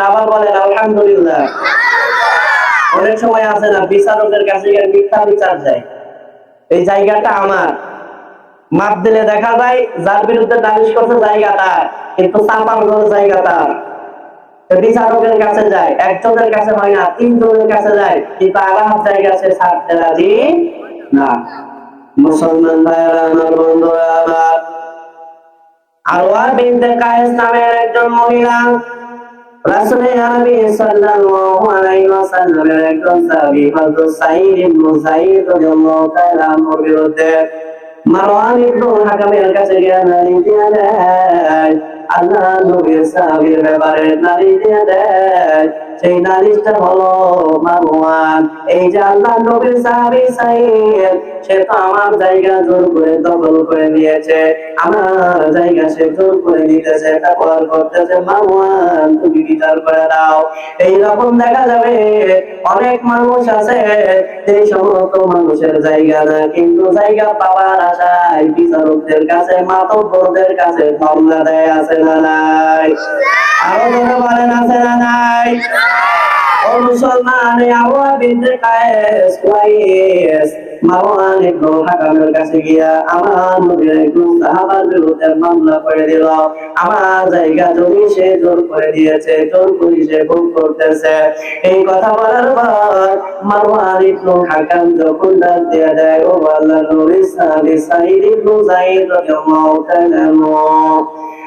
আবার বলেন আলহামদুলিল্লাহ। অনেক সময় আছে না বিচারকের কাছে মিথ্যা বিচার যায়। এই জায়গাটা আমার। মাপ দিলে দেখা যায় যার বিরুদ্ধে নালিশ করছে জায়গাটা কিন্তু চাপার ঘর জায়গাটা তো বিচারকের কাছে যায় একজনের কাছে হয় না তিনজনের কাছে যায় কিন্তু আলাপ জায়গা সে ছাড়তে রাজি না। মুসলমান ভাইয়েরা আমার বন্ধুরা আমার। আরওয়া বিনতে কায়েস নামের একজন মহিলা রাসূলে আরবি সাল্লাল্লাহু আলাইহি ওয়াসাল্লামের একজন সাহাবী হযরত সাঈদ ইবনে সাঈদ রাদিয়াল্লাহু তাআলা আনহুর বিরুদ্ধে মারওয়ান ইবনে হাকামের কাছে গিয়ে নালিশ দিয়ে দেয়। আল্লাহ নবীর সাহাবীর ব্যাপারে নালিশ দিয়ে দেয়। সেই নালিশটা হলো মারওয়ান এই যে আল্লাহ নবীর সাহাবী সাঈদ সে তো আমার জায়গা জোর করে দখল করে নিয়েছে আমার জায়গা সে জোর করে নিতেছে এটা করার করতেছে মারওয়ান তুমি বিচার করে দাও। এইরকম দেখা যাবে, অনেক মানুষ আছে সেই সমস্ত মানুষের জায়গা না, কিন্তু জায়গা পাওয়ার আশায় বিচারকদের কাছে, মাতব্বরদের কাছে ধর্ণা দেয় আছে না আরও ধরে বলেন, আছে না নাই? মুসলমান এই আবহাওয়া বিনতে কায়েস কুয়াইস মারওয়ান হাকামের কাছে গিয়া আমার নবীর একজন সাহাবার বিরুদ্ধে মামলা করে দিল। আমার জায়গা জমি সে জোর করে দিয়েছে, জোর করে সে ভুল করতেছে। এই কথা বলার পর মারওয়ান ইবনে হাকাম যখন ডাক দিয়ে দেয়, ও আল্লাহ নবী সাহাবী সাঈদ ইবনে যায়েদ রাদিয়াল্লাহু তাআলা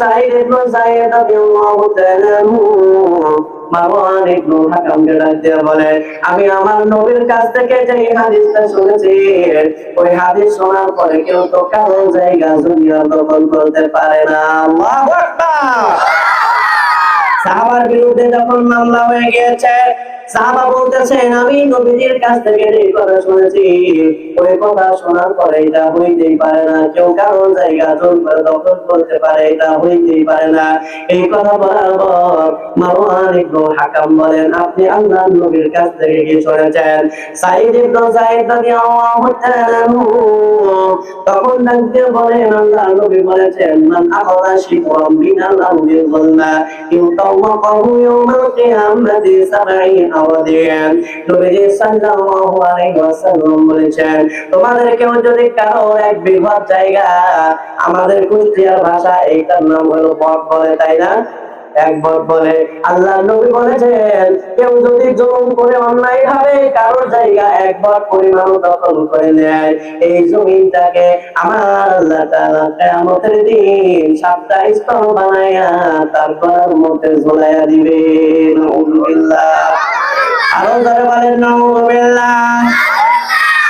সাঈদ ইবনে যায়েদ রাদিয়াল্লাহু তাআলা আনহু মারওয়ান ইবনে দিয়ে বলে, আমি আমার নবীর কাছ থেকে যে হাদিসটা শুনেছি, ওই হাদিস শোনার পরে কেউ তো কারও জায়গা দুনিয়া দখল করতে পারে না। আল্লাহু আকবার! সাহাবার বিরুদ্ধে যখন মামলা হয়ে গিয়েছে, সাহাবা বলতেছেন, আমি নবীজির কাছ থেকে এই কথা শুনেছি ওই কথা শোনার পরে এটা হইতেই পারে না। কেউ কারও জায়গা জোর করে দখল করতে পারে, এটা হইতেই পারে না। এই কথা বলার পর মারওয়ান ইবনে হাকাম বলেন, আপনি আল্লাহর নবীর কাছ থেকে কি শুনেছেন? সাঈদ ইবনে তাআলা তখন ডাক দিয়ে বলেন নবী বলেছেন, মান আখাযা ওয়াদিয়ান নবীজি সাল্লাল্লাহু আলাইহি ওয়াসাল্লাম বলেছেন তোমাদের কেউ যদি কারও এক বিঘত জায়গা আমাদের কুষ্টিয়ার ভাষা, এইটার নাম হলো বট বলে, তাই না? একবার বলে। আল্লাহ নবী বলেছেন, কেউ যদি জুলুম করে অন্যায় ভাবে, কারোর জায়গা একবার পরিমাণ দখল করে নেয়। এই জমিটাকে আমার আল্লাহ তাআলা দিন সাতটা স্তর বানায়া তারপর মধ্যে ঝোলাইয়া দিবে নাউযুবিল্লাহ আরও ধরে বলেন নাউযুবিল্লাহ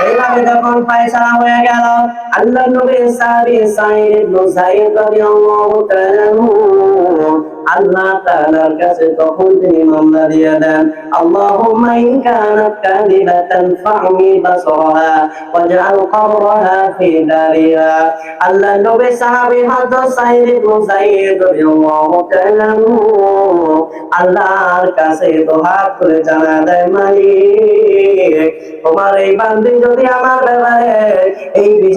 এইভাবে যখন ফয়সালা হয়ে গেল আল্লাহ নবী সাহাবী আনহু আল্লাহ তাআলার কাছে তখন তিনি মামলা দিয়ে দেন, আল্লাহুম্মা ইন কানাত কাযিবাতান ফা'মি বাসরাহা ওয়াজআল কবরাহা ফি দারিহা। আল্লাহ নবী সাহাবী হযরত সাইদ ইবনে যায়েদ রাদিয়াল্লাহু তাআলা আল্লাহর কাছে দোহাত করে জানা দেয়, মালিক, তোমার এই বান্দি যদি আমার ব্যাপারে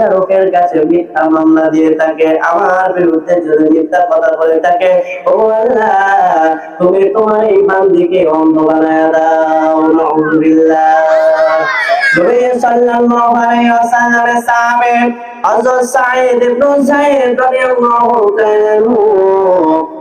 বিচারকের কাছে মিথ্যা মামলা দিয়ে থাকে আমার বিরুদ্ধে যদি মিথ্যা কথা বলে থাকে, ও আল্লাহ, তুমি তোমার এই বান্দিকে অন্ধ বানায় দাও, নাউজুবিল্লাহ। নবী সাল্লাল্লাহু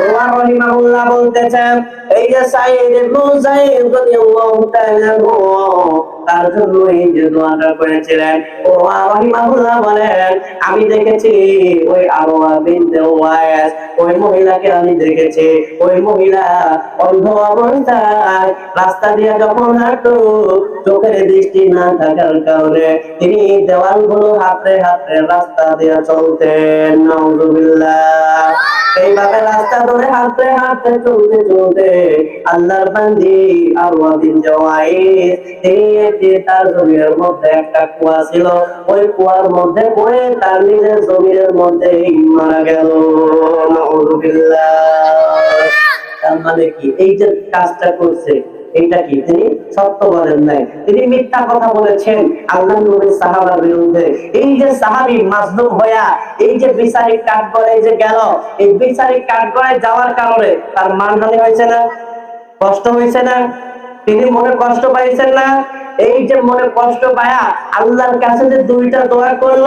ওমর রাহিমাহুল্লাহ বলতেছেন এই যে সাইদ ইবনে যায়েদ রাদিয়াল্লাহু তাআলা তার জন্য এই করেছিলেন। রাহিমাহুল্লাহ বলেন, আমি দেখেছি ওই বিনতে ওয়াইস ওই মহিলাকে আমি দেখেছি। ওই মহিলা অন্ধ অবস্থায় রাস্তা দিয়ে যখন হাঁটতো, চোখের দৃষ্টি না থাকার কারণে তিনি দেওয়ালগুলো হাতে হাতে রাস্তা দিয়ে চলতেন। নাউজুবিল্লাহ। এইভাবে রাস্তা ধরে হাঁটতে হাঁটতে, চলতে চলতে আল্লাহর বান্দি আরওয়া বিন জাওয়াইস তিনি জমির মধ্যে একটা কুয়া ছিল। ওই কুয়ার মধ্যে তার নিজের জমির মধ্যে মারা গেল। তার মানে কি? এই যে কাজটা করছে, এইটা কি? তিনি সত্য বলেন নাই। তিনি মিথ্যা কথা বলেছেন আল্লাহ সাহাবার বিরুদ্ধে। এই যে সাহাবি মাজলুম হইয়া এই যে বিচারিক কাঠগড়ে যে গেল, এই বিচারিক কাঠগড়ে যাওয়ার কারণে তার মানহানি হয়েছে না? কষ্ট হয়েছে না? তিনি মনে কষ্ট পাইছেন না? এই যে মনে কষ্ট পায়া আল্লাহর কাছে যে দুইটা দোয়া করল,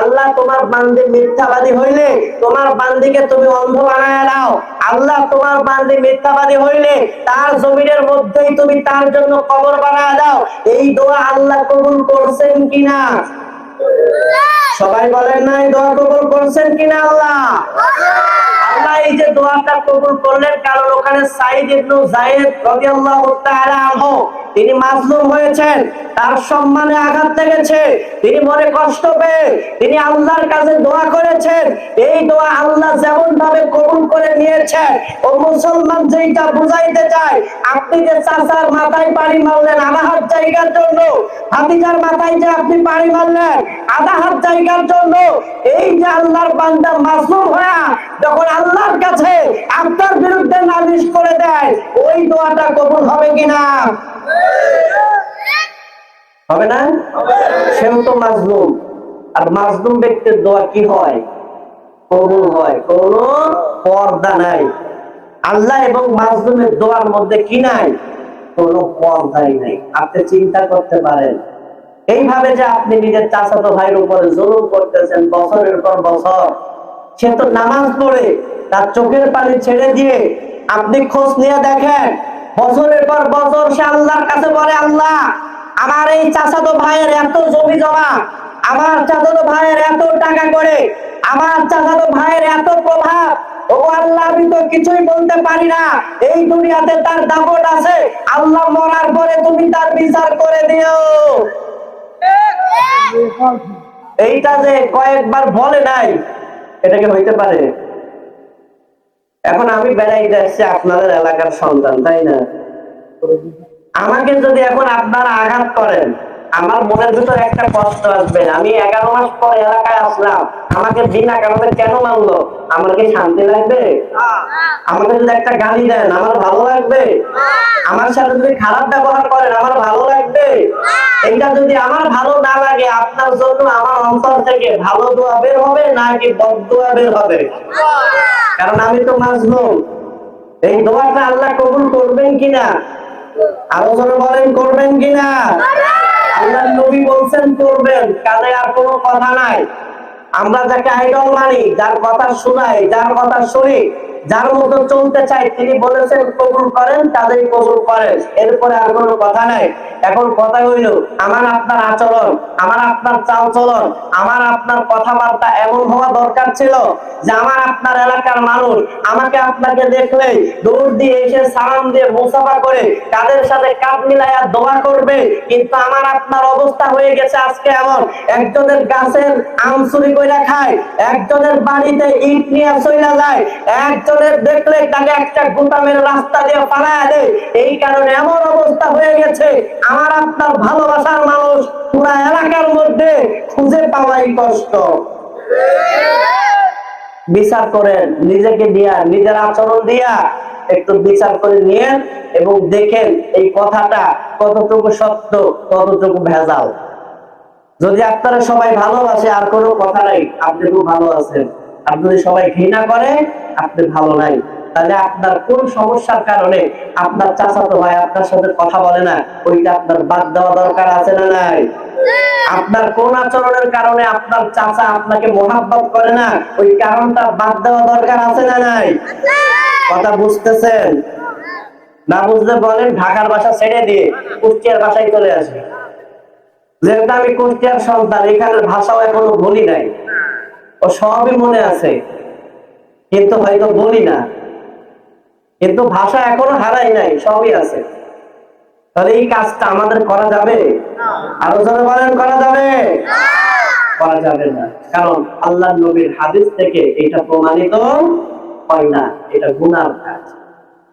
আল্লাহ তোমার বান্দি মিথ্যাবাদী হইলে, তোমার বান্দিকে তুমি অন্ধ বানায় দাও। আল্লাহ তোমার বান্দি মিথ্যাবাদী হইলে, তার জমিনের মধ্যেই তুমি তার জন্য কবর বানায় দাও। এই দোয়া আল্লাহ কবুল করছেন কিনা? সবাই বলেন না এই দোয়া কবুল করছেন কিনা আল্লাহ? এই তিনি মাজলুম হয়েছেন, তার সম্মানে আঘাত লেগেছে, তিনি মনে কষ্ট পেয়ে, তিনি আল্লাহর কাছে দোয়া করেছেন, এই দোয়া আল্লাহ যেমন ভাবে কবুল করে নিয়েছেন, ও মুসলমান যেটা বুঝাইতে চায়, আপনি যে চাচার মাথায় পানি মারলেন আধা জায়গার জন্য হাতিজার মাথায় যে আপনি পানি মারলেন আধা হাত জায়গার জন্য এই যে আল্লাহর বান্দা মাসুম যখন আল্লাহর কাছে আপনার বিরুদ্ধে নালিশ করে দেয়, ওই দোয়াটা কবুল হবে কিনা? হবে না? সেও তো আর মাজলুম ব্যক্তির দোয়া কি হয়? কবুল হয়। কোন পর্দা নাই। আল্লাহ এবং মাজলুমের দোয়ার মধ্যে কি নাই? কোন পর্দাই নাই। আপনি চিন্তা করতে পারেন এইভাবে যে আপনি নিজের চাচাতো ভাইয়ের উপরে জুলুম করতেছেন বছরের পর বছর, সে তো নামাজ পড়ে, তার চোখের পানি ছেড়ে দিয়ে আপনি খোঁজ নিয়ে দেখেন, বছরের পর বছর সে আল্লাহর কাছে বলে, আল্লাহ, আমার এই চাচাতো ভাইয়ের এত জমি জমা, আমার চাচাতো ভাইয়ের এত টাকা করে, আমার চাচাতো ভাইয়ের এত প্রভাব, ও আল্লাহ, আমি তো কিছুই বলতে পারি না, এই দুনিয়াতে তার দাপট আছে, আল্লাহ মরার পরে তুমি তার বিচার করে দিও। এইটা যে কয়েকবার বলে নাই এটাকে হইতে পারে? এখন আমি বেড়াইতে যাচ্ছি আপনাদের এলাকার সন্তান, তাই না? আমাকে যদি এখন আপনারা আঘাত করেন আমার মনের ভিতর একটা কষ্ট আসবে। আমি এগারো মাস পর এলাকায় আসলাম। আমাকে বিনা কারণে কেন মানলো? আমার কি শান্তি লাগবে? আমাকে যদি একটা গালি দেন, আমার ভালো লাগবে? আমার সাথে যদি খারাপ ব্যবহার করেন, আমার ভালো লাগবে? এটা যদি আমার ভালো না লাগে, আপনার জন্য আমার অন্তর থেকে ভালো দোয়া বের হবে নাকি বদ দোয়া বের হবে? কারণ আমি তো মাজলুম এই দোয়াটা আল্লাহ কবুল করবেন কিনা? আলোচনা বলেন, করবেন কিনা? আল্লাহ নবী বলছেন করবেন কানে আর কোনো কথা নাই। আমরা যাকে আইডল মানি, যার কথা শোনাই, যার কথা শুনি যার মতো চলতে চাই তিনি বলেছেন, কবুল করেন, তাদেরই কবুল করেন। এরপরে আর কোনো কথা নাই। এখন কথা হইল, আমার আপনার আচরণ, আমার আপনার চাল চলন, আমার আপনার কথাবার্তা এমন হওয়া দরকার ছিল যে আমার আপনার এলাকার মানুষ আমাকে আপনাকে দেখলেই দৌড় দিয়ে এসে সালাম দিয়ে মুসাফা করে কাদের সাথে কাপ মিলাইয়া দোয়া করবে। কিন্তু আমার আপনার অবস্থা হয়ে গেছে আজকে এমন। একজনের গাছের আম চুরি করে খায়, একজনের বাড়িতে ইট নিয়ে চলে যায় একজনের দেখলে তাকে একটা গোতামের রাস্তা দিয়ে পালায় দেয়। এই কারণে এমন অবস্থা হয়ে গেছে, আমার আপনার ভালোবাসার মানুষ পুরা এলাকার মধ্যে খুঁজে পাওয়াই কষ্ট। বিচার করেন, নিজেকে দিয়া, নিজের আচরণ দিয়া একটু বিচার করে নিয়েন এবং দেখেন এই কথাটা কতটুকু সত্য, কতটুকু ভেজাল। যদি আপনারা সবাই ভালোবাসে, আর কোনো কথা নাই, আপনি খুব ভালো আছেন। আর যদি সবাই ঘৃণা করে আপনি ভালো নাই। তাহলে আপনার কোন সমস্যার কারণে আপনার চাচাতো ভাই আপনার সাথে কথা বলে না? ওইটা আপনার বাদ দেওয়া দরকার আছে না নাই? আপনার কোন আচরণের কারণে আপনার চাচা আপনাকে মোহাব্বত করে না? ওই কারণটা বাদ দেওয়া দরকার আছে না নাই? কথা বুঝতেছেন? না বুঝলে বলেন, ঢাকার বাসা ছেড়ে দিয়ে কুষ্টিয়ার বাসায় চলে আসবে। যেহেতু আমি কুষ্টিয়ার সন্তান, এখানের ভাষাও এখনও বলি নাই। ও সবই মনে আছে। কিন্তু হয়তো বলি না। কিন্তু ভাষা এখনও হারাই নাই সবই আছে। তাহলে এই কাজটা আমাদের করা যাবে? আরও জনে বলেন করা যাবে? করা যাবে না। কারণ আল্লাহ নবীর হাদিস থেকে এটা প্রমাণিত হয় না এটা গুনার কাজ।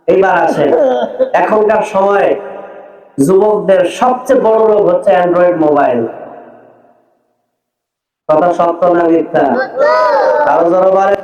এইবার আসে এখনকার সময়ে যুবকদের সবচেয়ে বড় রোগ হচ্ছে অ্যান্ড্রয়েড মোবাইল কথা সত্য না মিথ্যা? আরও যারা বলে